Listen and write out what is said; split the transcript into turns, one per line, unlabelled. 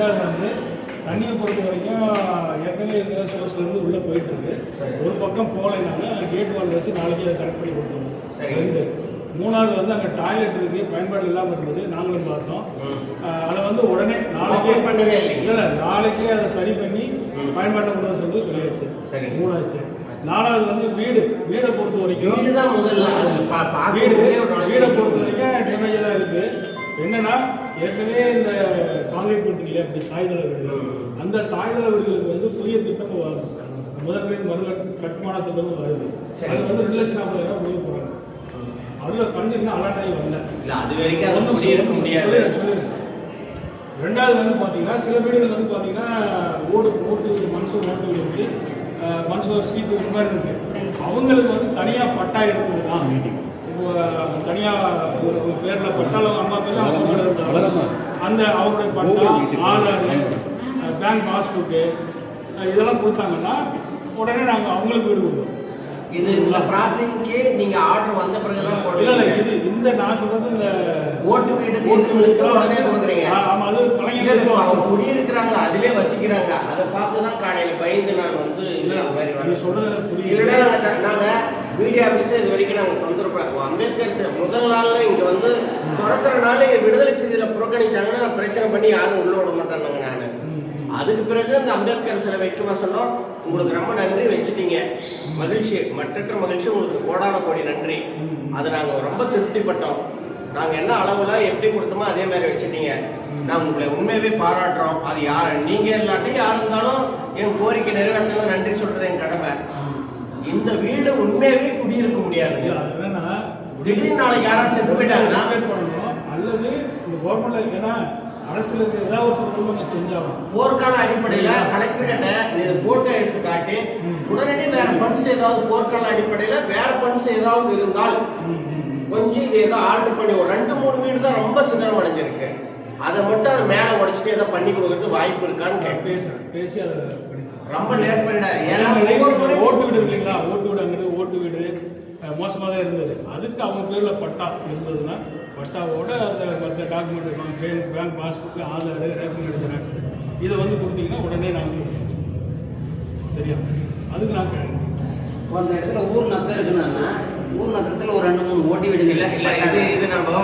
தண்ணியை பொறுத்த வரைக்கும் ஏற்கனவே இருந்த சோர்ஸ்லேருந்து உள்ளே போயிட்டு இருக்கு. ஒரு பக்கம் போகலைனாங்க கேட் வால் வச்சு நாளைக்கு அதை கரெக்ட் பண்ணி கொடுத்துருவோம்
சரி.
ரெண்டு. மூணாவது வந்து அங்கே டாய்லெட் இருக்கு. பயன்பாடு இல்லாமல் இருந்தது. நாங்களும் பார்த்தோம். அதை வந்து உடனே நாளைக்கே
பண்ணவே.
இல்லை நாளைக்கே அதை சரி பண்ணி பயன்பாட்டை கொண்டு சொல்லி சொல்லியாச்சு.
சரி.
மூணாச்சு. நாலாவது வந்து வீடு. வீடை பொறுத்த வரைக்கும்
வீடு. தான் முதல்ல
வீடு பொறுத்த வரைக்கும் டேமேஜ் தான் என்னன்னா ஏற்கனவே இந்த காங்கிரீட் கொடுத்தீங்க அப்படி சாய்தள வீடுகள் அந்த சாய்தள வீடுகளுக்கு வந்து புதிய திட்டம். முதன்மை மறு கட்டுமான திட்டமும் வருது.
சரி.
அது வந்து ரெண்டு லட்சம் நாற்பது ரூபாய் கொடுக்க போறாங்க அதுல ஃபண்ட் இன்னும் அலாட் ஆகி வரல.
இல்ல அது வரைக்கும் அது குடியிருக்க முடியாது.
ரெண்டாவது வந்து பார்த்தீங்கன்னா சில வீடுகள் வந்து பார்த்தீங்கன்னா ஓடு ஓட்டு மண்சூர் ஓட்டு இருக்கு அஹ் மண்சூர் சீட்டு இந்த மாதிரி இருக்கு. அவங்களுக்கு வந்து தனியாக பட்டா இருக்குது தான் இப்போ தனியாக ஒரு பேரில் பட்டாலும் அம்மா பேர்ல அவங்க பேர்ல இருந்தாலும் அந்த அவருடைய பட்டா ஆதார் பேங்க் பாஸ்புக்கு இதெல்லாம் கொடுத்தாங்கன்னா உடனே நாங்கள் அவங்களுக்கு வீடு கொடுப்போம்.
இது இந்த ப்ராசஸிங்க்கு நீங்க ஆர்டர் வந்த பிறகு தான்
இல்லை இல்லை
போடுவீங்க
இது இந்த சொல்றது இந்த
ஓட்டு வீடுக்கு இதுங்களுக்கு உடனே கொடுக்குறீங்க.
ஆமா அது
இல்ல,
கலைஞர்
இல்ல, அவங்க குடியிருக்கிறாங்க அதிலே வசிக்கிறாங்க. அதை பார்த்து தான் காலையில பயந்து நான் வந்து இந்த மாதிரி.
சொல்றது புரியுது.
இல்லைன்னா மீடியா ஆஃபீஸே இது வரைக்கும் நாங்கள் தொந்தரவு அம்பேத்கர் சார் முதல் நாளில் இங்கே வந்து திறக்கிற நாள் விடுதலை செய்தியில் புறக்கணிச்சாங்கன்னா நான் பிரச்சனை பண்ணி யாரும் உள்ள விட மாட்டாங்க நான். அதுக்கு பிறகு அந்த அம்பேத்கர் சிலை வைக்கமா சொன்னோம். உங்களுக்கு ரொம்ப நன்றி வச்சுட்டீங்க. மகிழ்ச்சி மற்றற்ற மகிழ்ச்சி உங்களுக்கு கோடான கோடி நன்றி. அதை நாங்கள் ரொம்ப திருப்திப்பட்டோம். நாங்கள் என்ன அளவில் எப்படி கொடுத்தோமோ அதே மாதிரி வச்சுட்டீங்க. நான் உங்களை உண்மையாகவே பாராட்டுறோம். அது யார்? நீங்கள் இல்லாட்டி யார் இருந்தாலும் என் கோரிக்கை நிறைவேற்றணும் நன்றி சொல்கிறது என் கடமை. இந்த வீடு உண்மையாவே குடியிருக்க முடியாது.
அது என்னன்னா
திடீர்னு நாளைக்கு யாராவது செத்து போயிட்டாங்கன்னா?
பண்ணணும். அல்லது இந்த கவர்மெண்ட்ல ஏன்னா அரசுல ஏதாவது ஒரு குடும்பம் செஞ்சாகும்
போர்க்கால அடிப்படையில கலெக்டர்கிட்ட இது போட்டோ எடுத்து காட்டி உடனடி வேற ஃபண்ட்ஸ் ஏதாவது போர்க்கால அடிப்படையில வேற ஃபண்ட்ஸ் ஏதாவது இருந்தால் கொஞ்சம் இது ஏதோ ஆல்டர் பண்ணி ஒரு ரெண்டு மூணு வீடு தான் ரொம்ப சிதறம் அடைஞ்சிருக்கு அதை மட்டும் அது மேல உடைச்சிட்டு ஏதோ பண்ணி கொடுக்கறதுக்கு வாய்ப்பு இருக்கான்னு கேட்பேன்
பேசி அதை.
ரொம்ப லேட் பண்ணிடாது ஏன்னா
ஓட்டு வீடு இல்லைங்களா? ஓட்டு வீடு அங்கிருந்து ஓட்டு வீடு அஹ், மோசமா தான் இருந்தது. அதுக்கு அவங்க பேர்ல பட்டா இருந்ததுன்னா பட்டாவோட அந்த மற்ற டாக்குமெண்ட் இருக்கும் bank bank passbook Aadhaar ration card xerox இதை வந்து கொடுத்தீங்கன்னா உடனே நாங்கள். சரியா? அதுக்கு நாங்கள்
இப்போ அந்த இடத்துல ஊர் நத்தம் இருக்குன்னா ஊர் நத்தத்தில் ஒரு ரெண்டு மூணு ஓட்டி
இல்ல?
வீடுகள்
இல்ல இது இது நம்ம